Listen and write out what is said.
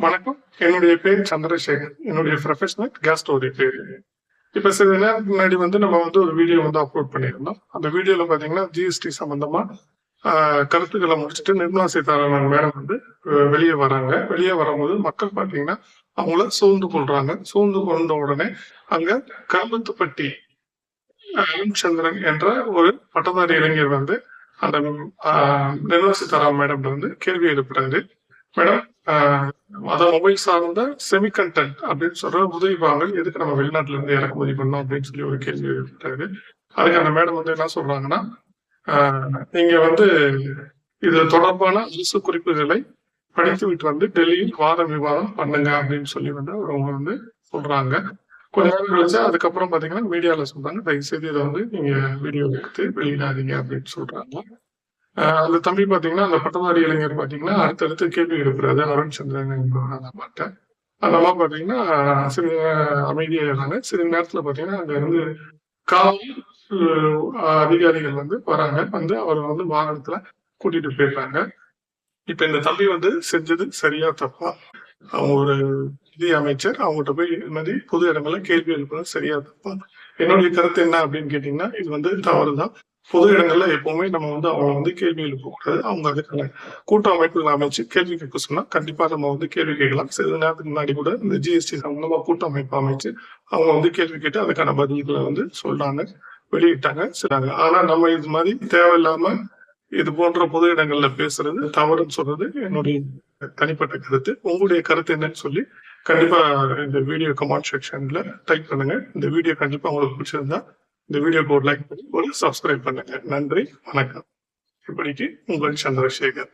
வணக்கம். என்னுடைய பேர் சந்திரசேகர். என்னுடைய ப்ரொஃபஷனல் கேஸ்டோடைய பேர். இப்ப சில நேரத்துக்கு முன்னாடி வந்து நம்ம வந்து ஒரு வீடியோ வந்து அப்லோட் பண்ணியிருந்தோம். அந்த வீடியோல பாத்தீங்கன்னா ஜிஎஸ்டி சம்பந்தமா கருத்துக்களை முடிச்சுட்டு நிர்மலா சீதாராமன் மேடம் வந்து வெளியே வராங்க. வெளியே வரும்போது மக்கள் பாத்தீங்கன்னா அவங்கள சூழ்ந்து கொள்றாங்க. சூழ்ந்து கொண்ட உடனே அங்க கரும்பத்துப்பட்டி சந்திரன் என்ற ஒரு பட்டதாரி இளைஞர் வந்து அந்த ஆஹ், நிர்மலா சீதாராமன் மேடம் வந்து கேள்வி எழுப்புறாரு. மேடம் அதான் மொபைல் சார்ந்த செமிகண்டென்ட் அப்படின்னு சொல்ற உதவி பாகங்கள் எதுக்கு நம்ம வெளிநாட்டுல இருந்து இறக்குமதி பண்ணோம் அப்படின்னு சொல்லி ஒரு கேள்வி எழுப்பிட்டாரு. அதுக்கு அந்த மேடம் வந்து என்ன சொல்றாங்கன்னா நீங்க வந்து இது தொடர்பான அரசு குறிப்புகளை படித்து விட்டு வந்து டெல்லியில் வாதம் விவாதம் பண்ணுங்க அப்படின்னு சொல்லி வந்து அவங்க வந்து சொல்றாங்க. கொஞ்ச நேரம் கழிச்சு அதுக்கப்புறம் பாத்தீங்கன்னா மீடியால சொல்றாங்க. தயவு செய்து இதை வந்து நீங்க வீடியோ எடுத்து வெளியிடாதீங்க அப்படின்னு சொல்றாங்க. அந்த தம்பி பாத்தீங்கன்னா அந்த பட்டதாரி இளைஞர் பாத்தீங்கன்னா அடுத்தடுத்து கேள்வி எழுப்புறாரு. அருண் சந்திரன் என்பவர் அந்த பாட்டை அந்த பாத்தீங்கன்னா சிறிது அமைதியா இருந்தாங்க. சிறு நேரத்துல பாத்தீங்கன்னா அங்க இருந்து காவல் அதிகாரிகள் வந்து வராங்க. வந்து அவரை வந்து வாகனத்துல கூட்டிட்டு போயிடுறாங்க இப்ப இந்த தம்பி வந்து செஞ்சது சரியா தப்பா? அவங்க ஒரு நிதி அமைச்சர். அவங்ககிட்ட போய் இது மாதிரி பொது இடங்கள்ல கேள்வி எழுப்புறது சரியா தப்பா? என்னுடைய கருத்து என்ன அப்படின்னு கேட்டீங்கன்னா இது வந்து தவறுதான். பொது இடங்கள்ல எப்பவுமே நம்ம வந்து அவங்க வந்து கேள்வி எழுப்பக்கூடாது அவங்க அதுக்கான கூட்ட அமைப்புகள் அமைச்சு கேள்வி கேட்க சொன்னா கண்டிப்பா நம்ம வந்து கேள்வி கேட்கலாம். சிறிது நேரத்துக்கு முன்னாடி கூட இந்த ஜிஎஸ்டி சம்பந்தமா கூட்ட அமைப்பு அமைச்சு அவங்க வந்து கேள்வி கேட்டு அதுக்கான பதில்களை வந்து சொல்றாங்க வெளியிட்டாங்க. சொன்னாங்க ஆனா நம்ம இது மாதிரி தேவையில்லாம இது போன்ற பொது இடங்கள்ல பேசுறது தவறுன்னு சொல்றது என்னுடைய தனிப்பட்ட கருத்து. உங்களுடைய கருத்து என்னன்னு சொல்லி கண்டிப்பா இந்த வீடியோ கமெண்ட் செக்ஷன்ல டைப் பண்ணுங்க. இந்த வீடியோ கண்டிப்பா உங்களுக்கு பிடிச்சிருந்தா இந்த வீடியோக்கு ஒரு லைக் பண்ணி ஒரு சப்ஸ்கிரைப் பண்ணுங்க. நன்றி வணக்கம். இப்படிக்கு உங்கள் சந்திரசேகர்.